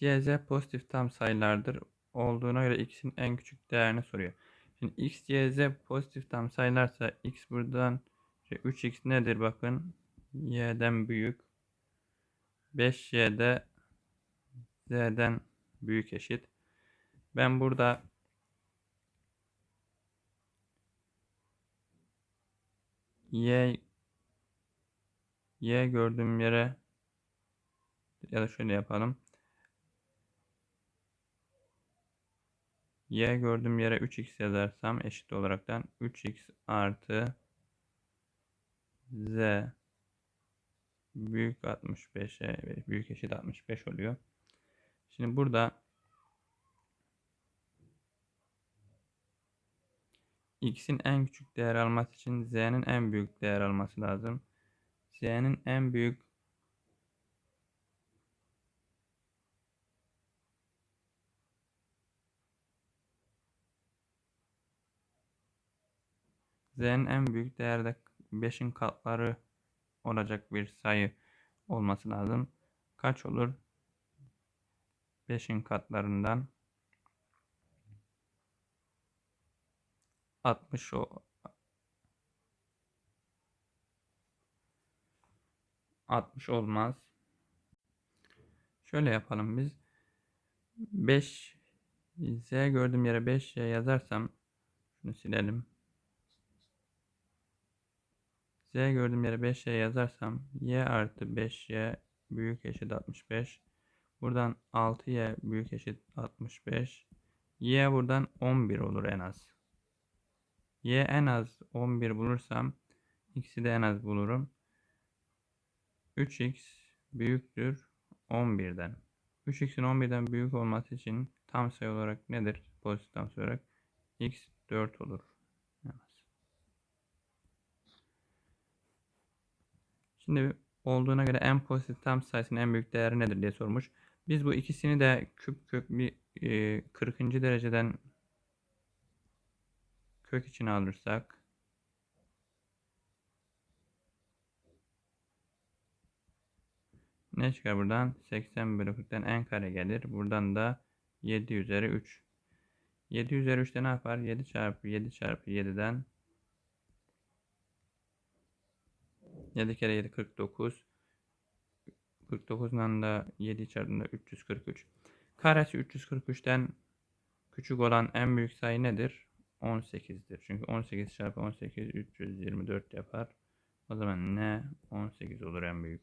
x, z pozitif tam sayılardır. Olduğuna göre x'in en küçük değerini soruyor. Şimdi x, y, z pozitif tam sayılarsa x buradan 3x nedir bakın. y'den büyük. 5y de z'den büyük eşit. Ben burada y y gördüğüm yere ya da şöyle yapalım. Y gördüğüm yere 3x yazarsam eşit olaraktan 3x artı z büyük 65'e büyük eşit 65 oluyor. Şimdi burada x'in en küçük değer alması için z'nin en büyük değer alması lazım. z'nin en büyük z'nin en büyük değerde 5'in katları olacak bir sayı olması lazım. Kaç olur? 5'in katlarından 60 o 60 olmaz. Şöyle yapalım biz. 5 Z gördüğüm yere 5Y yazarsam şunu silelim. Z gördüğüm yere 5Y yazarsam Y artı 5Y büyük eşit 65. Buradan 6Y büyük eşit 65. Y buradan 11 olur en az. Y en az 11 bulursam x'i de en az bulurum. 3x büyüktür 11'den. 3x'in 11'den büyük olması için tam sayı olarak nedir? Pozitif tam sayı olarak x 4 olur. Şimdi olduğuna göre en pozitif tam sayısının en büyük değeri nedir diye sormuş. Biz bu ikisini de küp kök bir 40. E, dereceden kök içine alırsak ne çıkar buradan? 80 bölü 40'tan en kare gelir. Buradan da 7 üzeri 3. 7 üzeri 3'te ne yapar? 7 çarpı 7 çarpı 7'den 7 kere 7 49. 49'dan da 7 çarptığında 343. Karesi 343'ten küçük olan en büyük sayı nedir? 18'dir. Çünkü 18 çarpı 18 324 yapar. O zaman ne? 18 olur en büyük.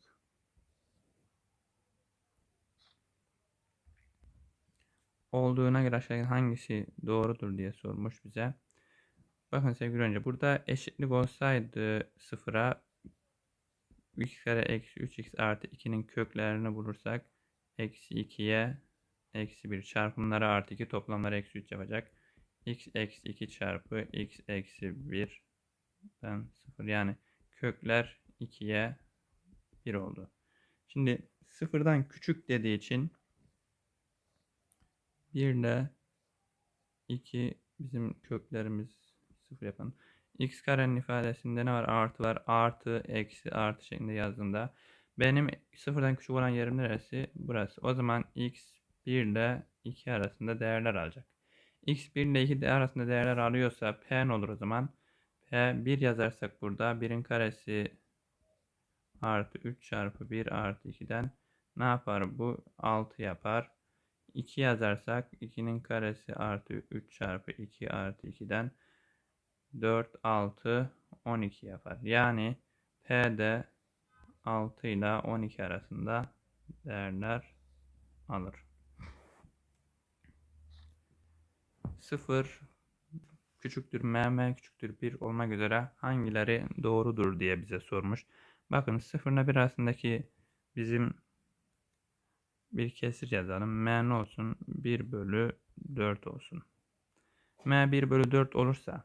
Olduğuna göre aşağıdaki hangisi doğrudur diye sormuş bize. Bakın sevgili önce burada eşitlik olsaydı sıfıra x kare eksi 3x artı 2'nin köklerini bulursak eksi 2'ye eksi 1 çarpımları artı 2 toplamları eksi 3 yapacak. x eksi 2 çarpı x eksi 1'den 0 yani kökler 2'ye 1 oldu. Şimdi sıfırdan küçük dediği için 1 ile 2 bizim köklerimiz 0 yapan x karenin ifadesinde ne var? Artı var. Artı, eksi, artı şeklinde yazdığında benim sıfırdan küçük olan yerim neresi? Burası. O zaman x 1 ile 2 arasında değerler alacak. x 1 ile 2 arasında değerler alıyorsa p ne olur o zaman? p 1 yazarsak burada 1'in karesi artı 3 çarpı 1 artı 2'den ne yapar bu? 6 yapar. 2 yazarsak 2'nin karesi artı 3 çarpı 2 artı 2'den 4, 6, 12 yapar. Yani P'de 6 ile 12 arasında değerler alır. 0 küçüktür m, m küçüktür 1 olmak üzere hangileri doğrudur diye bize sormuş. Bakın 0 ile 1 arasındaki bizim bir kesir yazalım. m olsun? 1 bölü 4 olsun. m 1 bölü 4 olursa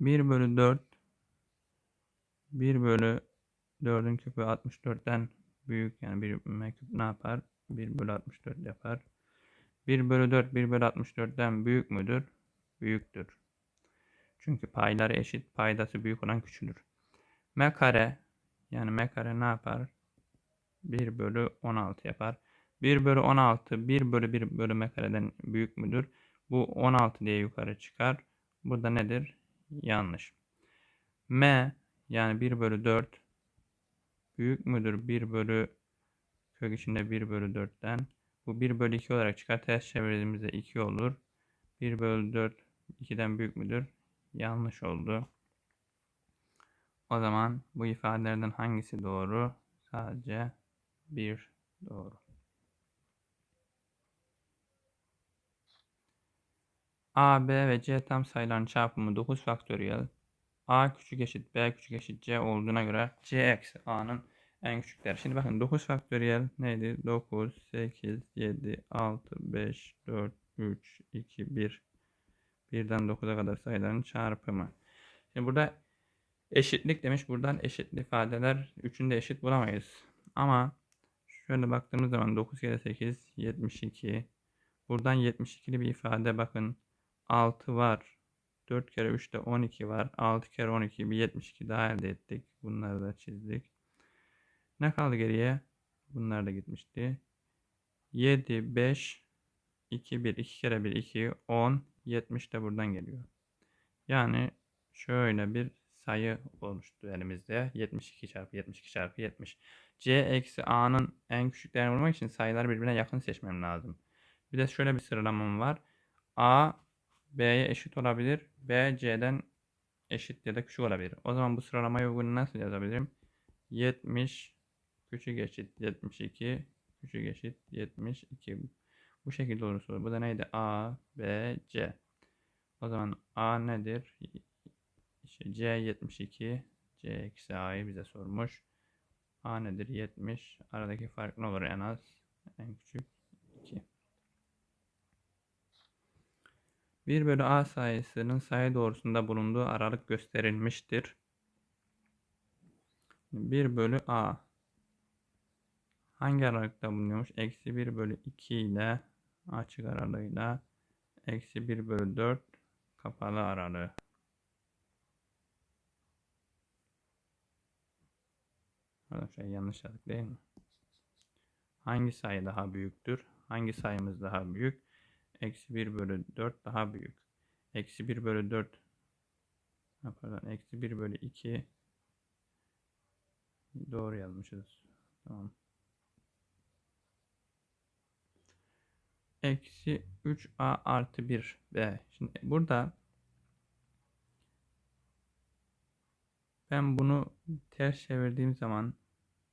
1 bölü 4 1 bölü 4'ün küpü 64'ten büyük yani 1 küp ne yapar? 1 bölü 64 yapar. 1 bölü 4 1 bölü 64'ten büyük müdür? Büyüktür. Çünkü payları eşit. Paydası büyük olan küçülür. M kare yani M kare ne yapar? 1 bölü 16 yapar. 1 bölü 16 1 bölü 1 bölüme kareden büyük müdür? Bu 16 diye yukarı çıkar. Burada nedir? Yanlış. M yani 1 bölü 4 büyük müdür 1 bölü kök içinde 1 bölü 4'ten. Bu 1 bölü 2 olarak çıkar. Ters çevirdiğimizde 2 olur. 1 bölü 4 2'den büyük müdür? Yanlış oldu. O zaman bu ifadelerden hangisi doğru? Sadece 1 doğru. A, B ve C tam sayıların çarpımı 9 faktöriyel. A küçük eşit B küçük eşit C olduğuna göre C eksi A'nın en küçükleri. Şimdi bakın 9 faktöriyel neydi? 9, 8, 7, 6, 5, 4, 3, 2, 1. 1'den 9'a kadar sayıların çarpımı. Şimdi burada eşitlik demiş. Buradan eşitli ifadeler 3'ünü de eşit bulamayız. Ama şöyle baktığımız zaman 9 kere 8 72. Buradan 72'li bir ifade bakın. 6 var. 4 kere 3 de 12 var. 6 kere 12 bir 72 daha elde ettik. Bunları da çizdik. Ne kaldı geriye? Bunlar da gitmişti. 7, 5, 2, 1, 2 kere 1, 2, 10, 70 de buradan geliyor. Yani şöyle bir sayı olmuştu elimizde. 72 çarpı 72 çarpı 70. C eksi A'nın en küçük değerini bulmak için sayıları birbirine yakın seçmem lazım. Bir de şöyle bir sıralamam var. A B'ye eşit olabilir. B C'den eşit ya da küçük olabilir. O zaman bu sıralamayı uygun nasıl yazabilirim? 70 küçük eşit 72 küçük eşit 72. Bu şekilde olursa bu da neydi? A, B, C. O zaman A nedir? C 72. C eksi A'yı bize sormuş. A nedir? 70. Aradaki fark ne olur en az? En küçük 2. 1 bölü A sayısının sayı doğrusunda bulunduğu aralık gösterilmiştir. 1 bölü A hangi aralıkta bulunuyormuş? Eksi 1 bölü 2 ile açık aralığıyla eksi 1 bölü 4 kapalı aralığı. Şey yanlış yazdık değil mi? Hangi sayı daha büyüktür? Hangi sayımız daha büyük? Eksi 1 bölü 4 daha büyük. Eksi 1 bölü 4 pardon eksi 1 bölü 2 doğru yazmışız. Tamam. Eksi 3a artı 1 b. Şimdi burada ben bunu ters çevirdiğim zaman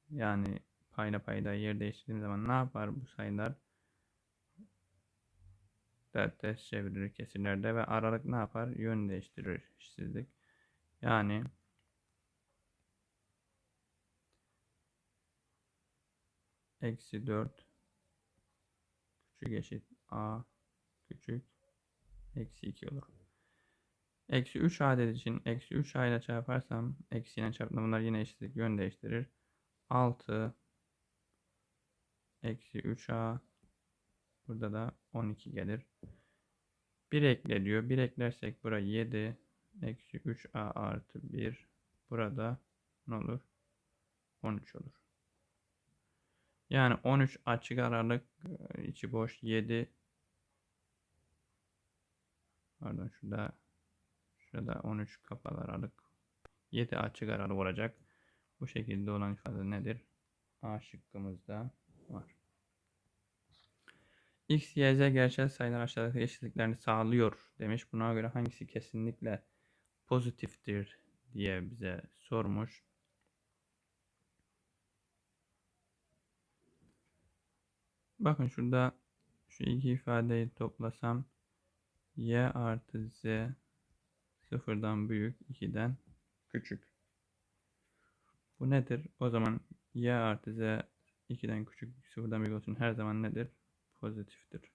yani payla payda yer değiştirdiğim zaman ne yapar bu sayılar? Ters çevirir kesirlerde ve aralık ne yapar? Yön değiştirir eşitsizlik. Yani eksi 4 küçük eşit a küçük eksi 2 olur. Eksi 3 adet için eksi 3 a ile çarparsam eksi ile çarptığımda bunlar yine eşitlik yön değiştirir. 6 eksi 3a burada da 12 gelir. 1 ekle diyor. 1 eklersek bura 7 eksi 3a artı 1 burada ne olur? 13 olur. Yani 13 açık aralık içi boş 7 pardon şurada şurada 13 kapalı aralık 7 açık aralık olacak. Bu şekilde olan ifade nedir? A şıkkımızda var. X, Y, Z gerçel sayılar aşağıdaki eşitliklerini sağlıyor demiş. Buna göre hangisi kesinlikle pozitiftir diye bize sormuş. Bakın şurada şu iki ifadeyi toplasam y artı z sıfırdan büyük 2'den küçük. Bu nedir? O zaman y artı z 2'den küçük sıfırdan büyük olsun her zaman nedir? Pozitiftir.